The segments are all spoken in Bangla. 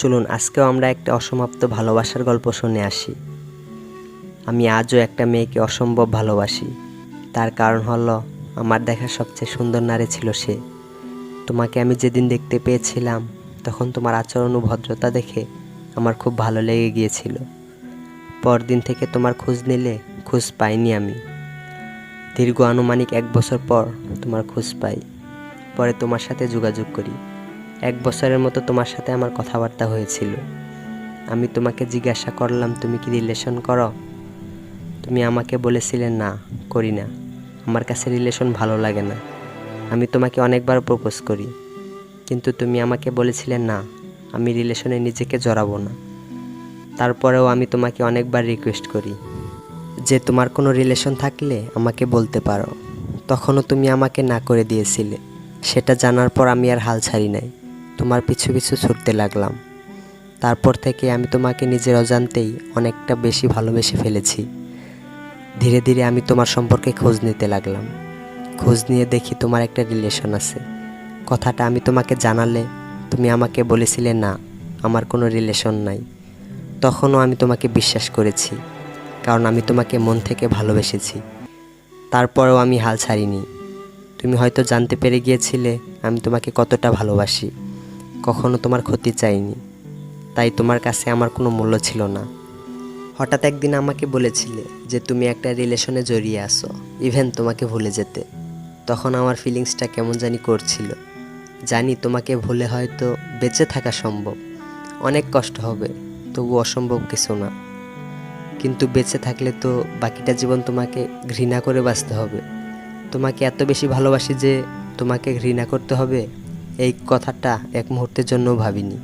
চলুন, আজকেও আমরা একটা অসমাপ্ত ভালোবাসার গল্প শুনে আসি। আমি আজও একটা মেয়েকে অসম্ভব ভালোবাসি। তার কারণ হলো, আমার দেখা সবচেয়ে সুন্দর নারী ছিল সে। তোমাকে আমি যেদিন দেখতে পেয়েছিলাম, তখন তোমার আচরণ ও ভদ্রতা দেখে আমার খুব ভালো লেগে গিয়েছিল। পরদিন থেকে তোমার খোঁজ নিলে খোঁজ পাইনি আমি। দীর্ঘ আনুমানিক এক বছর পর তোমার খোঁজ পাই। পরে তোমার সাথে যোগাযোগ করি। এক বছরের মতো তোমার সাথে আমার কথাবার্তা হয়েছিল। আমি তোমাকে জিজ্ঞাসা করলাম, তুমি কি রিলেশন করো? তুমি আমাকে বলেছিলে, না, করি না। আমার কাছে রিলেশন ভালো লাগে না। আমি তোমাকে অনেকবার প্রপোজ করি। কিন্তু তুমি আমাকে বলেছিলে, না, আমি রিলেশনে নিজেকে জড়াবো না। তারপরেও আমি তোমাকে অনেকবার রিকোয়েস্ট করি। যে তোমার কোনো রিলেশন থাকলে আমাকে বলতে পারো। তখনও তুমি আমাকে না করে দিয়েছিলে। সেটা জানার পর আমি আর হাল ছাড়ি নাই। তোমার পিছু পিছু ছুটতে লাগলাম। তারপর থেকে আমি তোমাকে নিজের অজান্তেই অনেকটা বেশি ভালোবেসে ফেলেছি। ধীরে ধীরে আমি তোমার সম্পর্কে খোঁজ নিতে লাগলাম। খোঁজ নিয়ে দেখি তোমার একটা রিলেশন আছে। কথাটা আমি তোমাকে জানালে তুমি আমাকে বলেছিলে, না, আমার কোনো রিলেশন নাই। তখনও আমি তোমাকে বিশ্বাস করেছি, কারণ আমি তোমাকে মন থেকে ভালোবেসেছি। তারপরেও আমি হাল ছাড়িনি। তুমি হয়তো জানতে পেরে গিয়েছিলে আমি তোমাকে কতটা ভালোবাসি। কখনো তোমার ক্ষতি চাইনি। তাই তোমার কাছে আমার কোনো মূল্য ছিল না। হঠাৎ একদিন আমাকে বলেছিলে যে তুমি একটা রিলেশনে জড়িয়ে আসো ইভেন তোমাকে ভুলে যেতে। তখন আমার ফিলিংসটা কেমন জানি করছিল। জানি তোমাকে ভুলে হয়তো বেঁচে থাকা সম্ভব। অনেক কষ্ট হবে, তবু অসম্ভব কিছু না। কিন্তু বেঁচে থাকলে তো বাকিটা জীবন তোমাকে ঘৃণা করে বাঁচতে হবে। তোমাকে এত বেশি ভালোবাসি যে তোমাকে ঘৃণা করতে হবে? এই কথাটা এক মুহূর্তের জন্য ভাবিনি।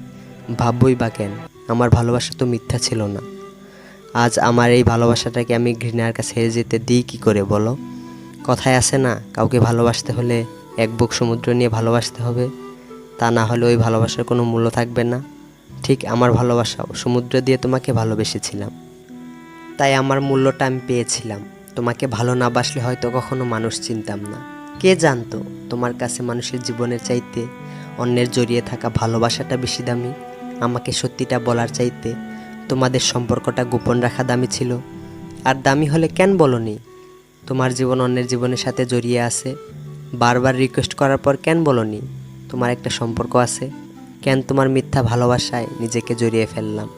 ভাববই বা কেন? আমার ভালোবাসা তো মিথ্যা ছিল না। আজ আমার এই ভালোবাসাটাকে আমি ঘৃণার কাছে হেরে যেতে দিই কী করে বলো? কথায় আছে না, কাউকে ভালোবাসতে হলে এক বুক সমুদ্র নিয়ে ভালোবাসতে হবে। তা না হলে ওই ভালোবাসার কোনো মূল্য থাকবে না। ঠিক আমার ভালোবাসাও সমুদ্র দিয়ে তোমাকে ভালোবেসেছিলাম। তাই আমার মূল্যটা আমি পেয়েছিলাম। তোমাকে ভালো না বাসলে হয়তো কখনো মানুষ চিনতাম না। কে জানতো, তোমার কাছে মানুষের জীবনের চাইতে অন্যের জড়িয়ে থাকা ভালোবাসাটা বেশি দামি। আমাকে সত্যিটা বলার চাইতে তোমাদের সম্পর্কটা গোপন রাখা দামি ছিল। আর দামি হলে কেন বলনি? তোমার জীবন অন্যের জীবনের সাথে জড়িয়ে আছে। বারবার রিকোয়েস্ট করার পর কেন বলনি? তোমার একটা সম্পর্ক আছে। কেন তোমার মিথ্যা ভালোবাসায় নিজেকে জড়িয়ে ফেললাম?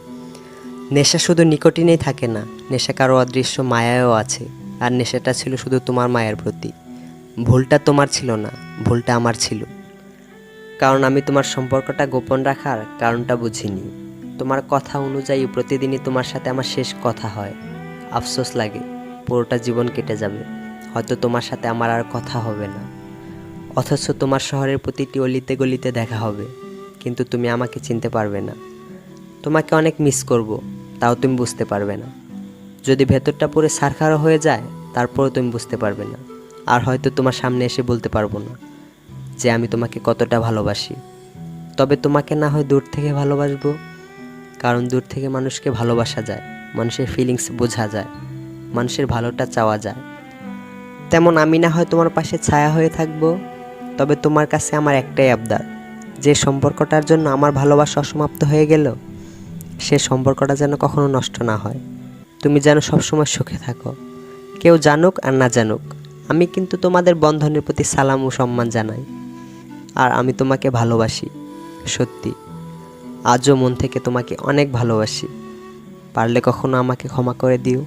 নেশা শুধু নিকটিনেই থাকে না, নেশা কারও অদৃশ্য মায়াও আছে। আর নেশাটা ছিল শুধু তোমার মায়ের প্রতি। ভুলটা তোমার ছিল না, ভুলটা আমার ছিল। কারণ আমি তোমার সম্পর্কটা গোপন রাখার কারণটা বুঝিনি। তোমার কথা অনুযায়ী প্রতিদিনই তোমার সাথে আমার শেষ কথা হয়। আফসোস লাগে, পুরোটা জীবন কেটে যাবে। হয়তো তোমার সাথে আমার আর কথা হবে না। অথচ তোমার শহরের প্রতিটি অলিতে গলিতে দেখা হবে, কিন্তু তুমি আমাকে চিনতে পারবে না। তোমাকে অনেক মিস করব, তাও তুমি বুঝতে পারবে না। যদি ভেতরটা পুরো সারখারো হয়ে যায়, তারপরেও তুমি বুঝতে পারবে না। আর হয়তো তোমার সামনে এসে বলতে পারব না। যে আমি তোমাকে কতটা ভালোবাসি। তবে তোমাকে না হয় দূর থেকে ভালোবাসবো, কারণ দূর থেকে মানুষকে ভালোবাসা যায়, মানুষের ফিলিংস বোঝা যায়, মানুষের ভালোটা চাওয়া যায়। তেমন আমি না হয় তোমার পাশে ছায়া হয়ে থাকব, তবে তোমার কাছে আমার একটাই আবদার, যে সম্পর্কটার জন্য আমার ভালোবাসা অসমাপ্ত হয়ে গেল, সে সম্পর্কটা যেন কখনো নষ্ট না হয়। তুমি যেন সবসময় সুখে থাকো। কেউ জানুক আর না জানুক, আমি কিন্তু তোমাদের বন্ধনের প্রতি সালাম ও সম্মান জানাই। আর আমি তোমাকে ভালোবাসি, সত্যি। আজও মন থেকে তোমাকে অনেক ভালোবাসি। পারলে কখনো আমাকে ক্ষমা করে দিও।